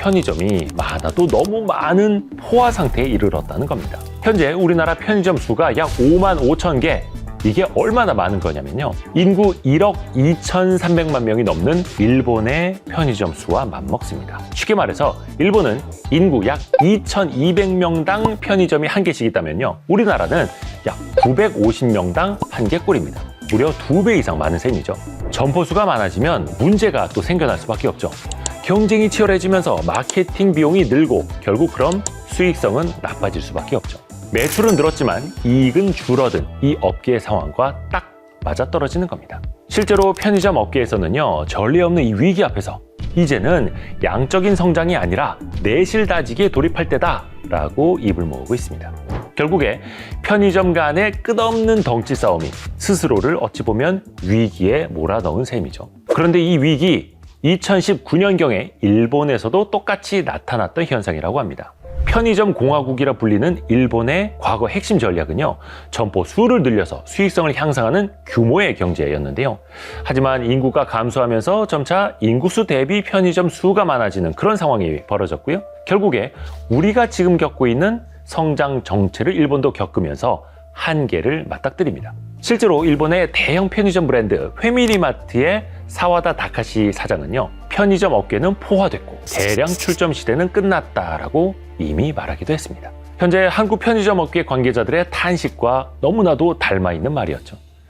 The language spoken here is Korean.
편의점이 많아도 너무 많은 포화 상태에 이르렀다는 겁니다. 현재 우리나라 편의점 수가 약 5만 5천 개. 이게 얼마나 많은 거냐면요. 인구 1억 2,300만 명이 넘는 일본의 편의점 수와 맞먹습니다. 쉽게 말해서 일본은 인구 약 2,200명당 편의점이 한 개씩 있다면요. 우리나라는 약 950명당 한 개 꼴입니다. 무려 두 배 이상 많은 셈이죠. 점포수가 많아지면 문제가 또 생겨날 수밖에 없죠. 경쟁이 치열해지면서 마케팅 비용이 늘고 결국 그럼 수익성은 나빠질 수밖에 없죠. 매출은 늘었지만 이익은 줄어든 이 업계의 상황과 딱 맞아떨어지는 겁니다. 실제로 편의점 업계에서는요, 전례 없는 이 위기 앞에서 이제는 양적인 성장이 아니라 내실 다지기에 돌입할 때다 라고 입을 모으고 있습니다. 결국에 편의점 간의 끝없는 덩치 싸움이 스스로를 어찌 보면 위기에 몰아넣은 셈이죠. 그런데 이 위기 2019년경에 일본에서도 똑같이 나타났던 현상이라고 합니다. 편의점 공화국이라 불리는 일본의 과거 핵심 전략은요, 점포 수를 늘려서 수익성을 향상하는 규모의 경제였는데요. 하지만 인구가 감소하면서 점차 인구수 대비 편의점 수가 많아지는 그런 상황이 벌어졌고요. 결국에 우리가 지금 겪고 있는 성장 정체를 일본도 겪으면서 한계를 맞닥뜨립니다. 실제로 일본의 대형 편의점 브랜드 회미리마트의 사와다 다카시 사장은요, 편의점 업계는 포화됐고 대량 출점 시대는 끝났다라고 이미 말하기도 했습니다. 현재 한국 편의점 업계 관계자들의 탄식과 너무나도 닮아 있는 말이었죠.